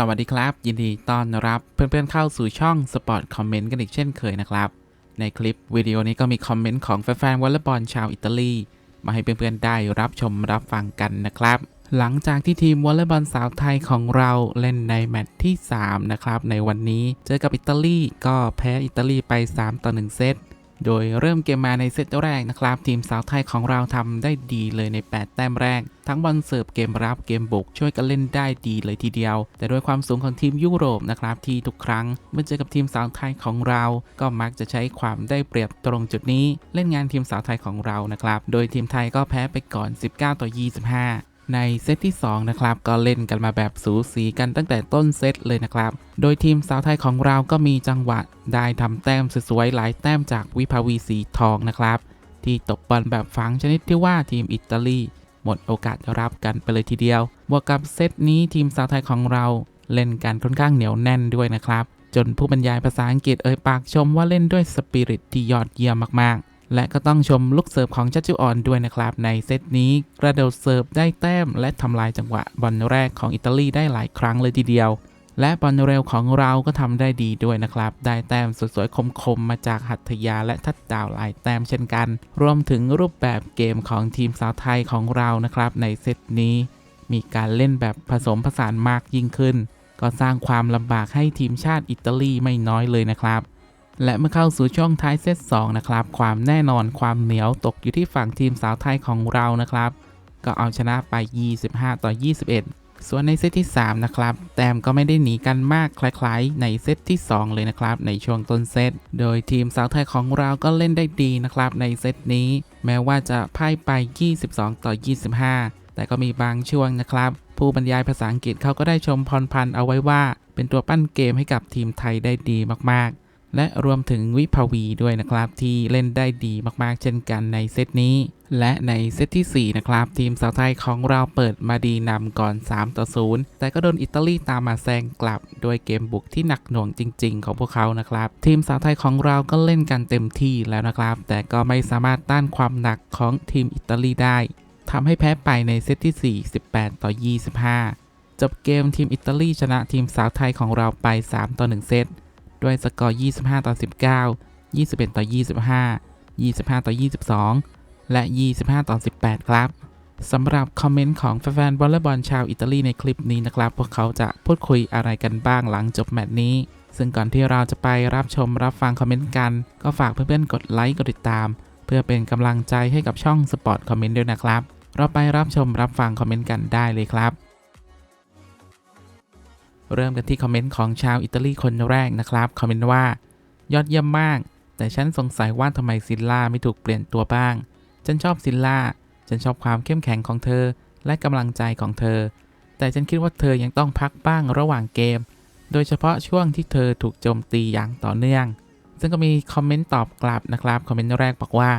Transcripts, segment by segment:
สวัสดีครับ ยินดีต้อนรับเพื่อนๆเข้าสู่ช่องสปอร์ตคอมเมนต์กันอีกเช่นเคยนะครับ ในคลิปวิดีโอนี้ก็มีคอมเมนต์ของแฟนๆวอลเลย์บอลชาวอิตาลี มาให้เพื่อนๆได้รับชมรับฟังกันนะครับ หลังจากที่ทีมวอลเลย์บอลสาวไทยของเราเล่นในแมตช์ที่ 3 นะครับ ในวันนี้เจอกับอิตาลีก็แพ้อิตาลีไป 3 ต่อ 1 เซต โดยเริ่มเกมมาในเซตแรกนะครับ ทีมสาวไทยของเราทำได้ดีเลยใน 8 แต้มแรก ทั้งบอลเสิร์ฟเกมรับเกมบุกช่วยกันเล่นได้ดีเลยทีเดียว แต่ด้วยความสูงของทีมยุโรปนะครับที่ทุกครั้งเมื่อเจอกับทีมสาวไทยของเรา ก็มักจะใช้ความได้เปรียบตรงจุดนี้ เล่นงานทีมสาวไทยของเรานะครับ โดยทีมไทยก็แพ้ไปก่อน 19 ต่อ 25 ในเซตที่ 2 นะครับ ก็เล่นกันมาแบบสูสีกันตั้งแต่ต้นเซตเลยนะครับ โดยทีมสาวไทยของเราก็มีจังหวะได้ทำแต้มสวยๆหลายแต้มจากวิภาวีสีทองนะครับ ที่ตบบอลแบบฝังชนิดที่ว่าทีมอิตาลีหมดโอกาสรับกันไปเลยทีเดียว บวกกับเซตนี้ทีมสาวไทยของเราเล่นกันค่อนข้างเหนียวแน่นด้วยนะครับ จนผู้บรรยายภาษาอังกฤษเอ่ยปากชมว่าเล่นด้วยสปิริตที่ยอดเยี่ยมมากๆ และก็ต้องชมลูกเสิร์ฟของจัจจุออนด้วยนะครับ ในเซตนี้กระโดดเสิร์ฟได้แต้ม และทำลายจังหวะบอลแรกของอิตาลีได้หลายครั้งเลยทีเดียว และบอลเร็วของเราก็ทำได้ดีด้วยนะครับ ได้แต้มสวยๆคมๆมาจากหัตถยาและทัดดาวหลายแต้มเช่นกัน รวมถึงรูปแบบเกมของทีมสาวไทยของเรานะครับ ในเซตนี้ มีการเล่นแบบผสมผสานมากยิ่งขึ้น ก็สร้างความลำบากให้ทีมชาติอิตาลีไม่น้อยเลยนะครับ และเมื่อเข้าสู่ช่วงท้ายเซต2นะครับ ความแน่นอนความเหนียวตกอยู่ที่ฝั่งทีมสาวไทยของเรานะครับ ก็เอาชนะไป 25 ต่อ 21 ส่วนในเซตที่ 3 นะครับ แต้มก็ไม่ได้หนีกันมากคล้ายๆ ในเซตที่ 2 เลยนะครับ ในช่วงต้นเซต โดยทีมสาวไทยของเราก็เล่นได้ดีนะครับ ในเซตนี้ แม้ว่าจะพ่ายไป 22 ต่อ 25 แต่ก็มีบางช่วงนะครับ ผู้บรรยายภาษาอังกฤษเขาก็ได้ชมพรพันธ์เอาไว้ว่า เป็นตัวปั้นเกมให้กับทีมไทยได้ดีมากๆ และรวมถึงวิภาวีด้วยนะครับที่เล่นได้ดีมากๆ เช่นกันในเซตนี้ และในเซตที่ 4 นะครับ ทีมสาวไทยของเราเปิดมาดีนำก่อน 3 ต่อ 0 แต่ก็โดนอิตาลีตามมาแซงกลับ ด้วยเกมบุกที่หนักหน่วงจริง ๆ ของพวกเขานะครับ ทีมสาวไทยของเราก็เล่นกันเต็มที่แล้วนะครับ แต่ก็ไม่สามารถต้านความหนักของทีมอิตาลีได้ทำให้แพ้ไปในเซตที่ 4 18 ต่อ 25 จบเกมทีมอิตาลีชนะทีมสาวไทยของเราไป 3 ต่อ 1 เซต ด้วยสกอร์ 25 ต่อ 19 21 ต่อ 25 25 ต่อ 22 และ 25 ต่อ 18 ครับสำหรับคอมเมนต์ของแฟนๆวอลเลย์บอลชาวอิตาลีในคลิปนี้นะครับ พวกเขาจะพูดคุยอะไรกันบ้างหลังจบแมตช์นี้ ซึ่งก่อนที่เราจะไปรับชมรับฟังคอมเมนต์กัน ก็ฝากเพื่อนๆกดไลค์กดติดตาม เพื่อเป็นกำลังใจให้กับช่องสปอร์ตคอมเมนต์ด้วยนะครับ เราไปรับชมรับฟังคอมเมนต์กันได้เลยครับ เริ่มกันที่คอมเมนต์ของชาวอิตาลีคนแรกนะครับ คอมเมนต์ว่า ยอดเยี่ยมมาก แต่ฉันสงสัยว่าทำไมซิลล่าไม่ถูกเปลี่ยนตัวบ้าง ฉันชอบซิลล่า ฉันชอบความเข้มแข็งของเธอ และกำลังใจของเธอ แต่ฉันคิดว่าเธอยังต้องพักบ้างระหว่างเกม โดยเฉพาะช่วงที่เธอถูกโจมตีอย่างต่อเนื่อง ซึ่งก็มีคอมเมนต์ตอบกลับนะครับ คอมเมนต์แรกบอกว่า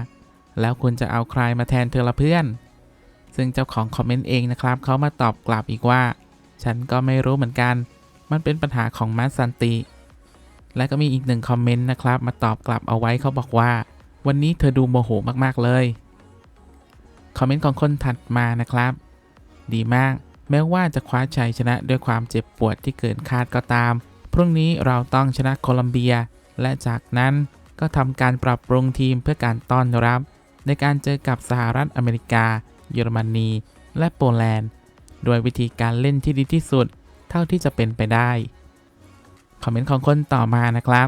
แล้วคุณจะเอาใครมาแทนเธอละเพื่อน ซึ่งเจ้าของคอมเมนต์เองนะครับเขามาตอบกลับอีกว่า ฉันก็ไม่รู้เหมือนกัน มันเป็นปัญหาของมัสซันติ และก็มีอีกหนึ่งคอมเมนต์นะครับ มาตอบกลับเอาไว้เขาบอกว่า วันนี้เธอดูโมโหมากๆเลย คอมเมนต์ของคนถัดมานะครับ ดีมาก แม้ว่าจะคว้าชัยชนะด้วยความเจ็บปวดที่เกินคาดก็ตาม พรุ่งนี้เราต้องชนะโคลัมเบีย และจากนั้นก็ทำการปรับปรุงทีมเพื่อการต้อนรับ ในการเจอกับสหรัฐอเมริกา เยอรมนี และโปแลนด์ด้วยวิธีการเล่นที่ดีที่สุด เท่าที่จะเป็นไปได้ คอมเมนต์ของคนต่อมานะครับ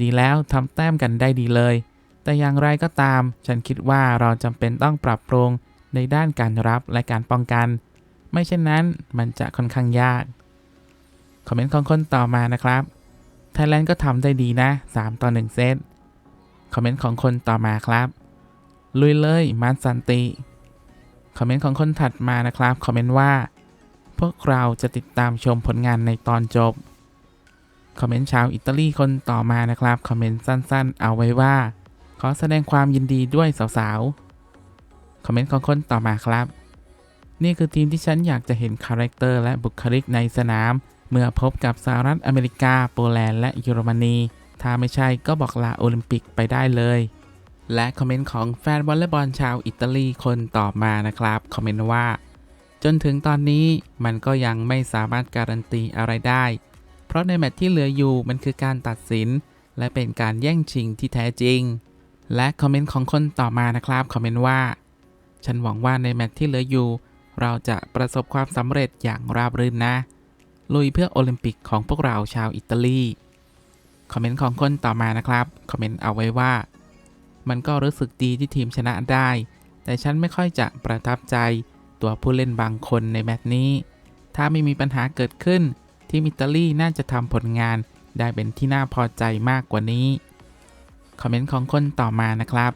ดีแล้วทำแต้มกันได้ดีเลย แต่อย่างไรก็ตาม ฉันคิดว่าเราจำเป็นต้องปรับปรุงในด้านการรับและการป้องกัน ไม่เช่นนั้นมันจะค่อนข้างยาก คอมเมนต์ของคนต่อมานะครับ ไทยแลนด์ก็ทำได้ดีนะ 3 ต่อ 1 เซต คอมเมนต์ของคนต่อมาครับลุยเลยมันสันติ คอมเมนต์ของคนถัดมานะครับ คอมเมนต์ว่า วกเราจะติดตามชมผลงานในตอนจบ คอมเมนต์ชาวอิตาลีคนต่อมานะครับ คอมเมนต์สั้นๆ เอาไว้ว่า ขอแสดงความยินดีด้วยสาวๆ คอมเมนต์ของคนต่อมาครับ นี่คือทีมที่ฉันอยากจะเห็นคาแรคเตอร์และบุคลิกในสนาม เมื่อพบกับสหรัฐอเมริกา โปแลนด์และเยอรมนี ถ้าไม่ใช่ก็บอกลาโอลิมปิกไปได้เลยและคอมเมนต์ของแฟนวอลเลย์บอลชาวอิตาลีคนต่อมานะครับ คอมเมนต์ว่า จนถึงตอนนี้มันก็ยังไม่สามารถการันตีอะไรได้ เพราะในแมตช์ที่เหลืออยู่มันคือการตัดสิน และเป็นการแย่งชิงที่แท้จริง และคอมเมนต์ของคนต่อมานะครับคอมเมนต์ว่า ฉันหวังว่าในแมตช์ที่เหลืออยู่ เราจะประสบความสำเร็จอย่างราบรื่นนะ ลุยเพื่อโอลิมปิกของพวกเราชาวอิตาลีคอมเมนต์ของคนต่อมานะครับคอมเมนต์เอาไว้ว่า มันก็รู้สึกดีที่ทีมชนะได้ แต่ฉันไม่ค่อยจะประทับใจ ตัวผู้เล่นบางคนในแมตช์นี้ ถ้าไม่มีปัญหาเกิดขึ้น ทีมอิตาลีน่าจะทำผลงานได้เป็นที่น่าพอใจมากกว่านี้ คอมเมนต์ของคนต่อมานะครับ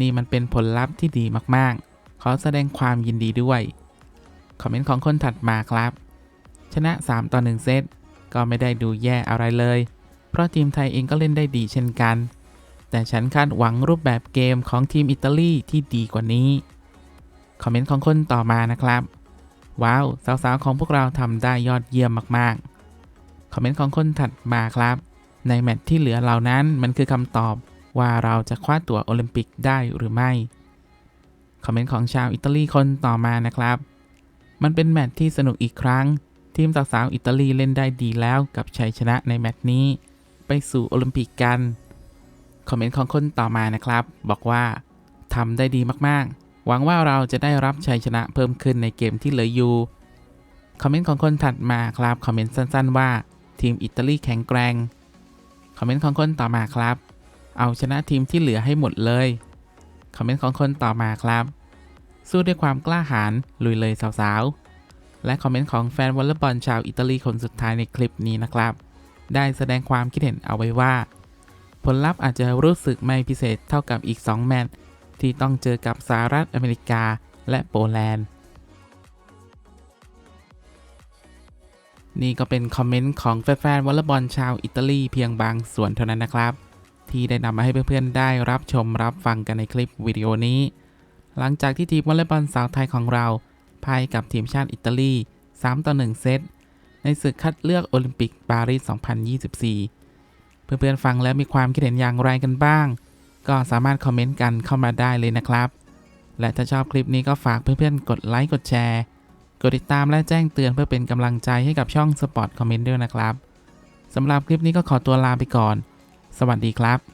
นี่มันเป็นผลลัพธ์ที่ดีมากๆ ขอแสดงความยินดีด้วย คอมเมนต์ของคนถัดมาครับ ชนะ 3 ต่อ 1 เซต ก็ไม่ได้ดูแย่อะไรเลย เพราะทีมไทยเองก็เล่นได้ดีเช่นกัน แต่ฉันคาดหวังรูปแบบเกมของทีมอิตาลีที่ดีกว่านี้ คอมเมนต์ของคนต่อมานะครับ ว้าว สาวๆ ของพวกเราทำได้ยอดเยี่ยมมากๆ คอมเมนต์ของคนถัดมาครับ ในแมตช์ที่เหลือเหล่านั้นมันคือคำตอบว่าเราจะคว้าตั๋วโอลิมปิกได้หรือไม่ คอมเมนต์ของชาวอิตาลีคนต่อมานะครับ มันเป็นแมตช์ที่สนุกอีกครั้ง ทีมสาวๆอิตาลีเล่นได้ดีแล้วกับชัยชนะในแมตช์นี้ ไปสู่โอลิมปิกกัน คอมเมนต์ของคนต่อมานะครับ บอกว่าทำได้ดีมากๆ หวังว่าเราจะได้รับชัยชนะเพิ่มขึ้นในเกมที่เหลืออยู่ คอมเมนต์ของคนถัดมาครับ คอมเมนต์สั้นๆว่า ทีมอิตาลีแข็งแกร่ง คอมเมนต์ของคนต่อมาครับ เอาชนะทีมที่เหลือให้หมดเลย คอมเมนต์ของคนต่อมาครับ สู้ด้วยความกล้าหาญลุยเลยสาวๆ และคอมเมนต์ของแฟนวอลเลย์บอลชาวอิตาลีคนสุดท้ายในคลิปนี้นะครับ ได้แสดงความคิดเห็นเอาไว้ว่า ผลลัพธ์อาจจะรู้สึกไม่พิเศษเท่ากับอีก 2 แมตช์ ที่ต้องเจอกับสหรัฐอเมริกาและโปแลนด์ นี่ก็เป็นคอมเมนต์ของแฟนๆวอลเลย์บอลชาวอิตาลีเพียงบางส่วนเท่านั้นนะครับ ที่ได้นำมาให้เพื่อนๆได้รับชมรับฟังกันในคลิปวิดีโอนี้ หลังจากที่ทีมวอลเลย์บอลสาวไทยของเราพ่ายกับทีมชาติอิตาลี 3 ต่อ 1 เซต ในศึกคัดเลือกโอลิมปิกปารีส 2024 เพื่อนๆฟังแล้วมีความคิดเห็นอย่างไรกันบ้าง ก็สามารถคอมเมนต์กันเข้ามาได้เลยนะครับ และถ้าชอบคลิปนี้ก็ฝากเพื่อนๆ กดไลค์กดแชร์กดติดตามและแจ้งเตือนเพื่อเป็นกำลังใจให้กับช่อง Spot Comment ด้วยนะครับสำหรับคลิปนี้ก็ขอตัวลาไปก่อน สวัสดีครับ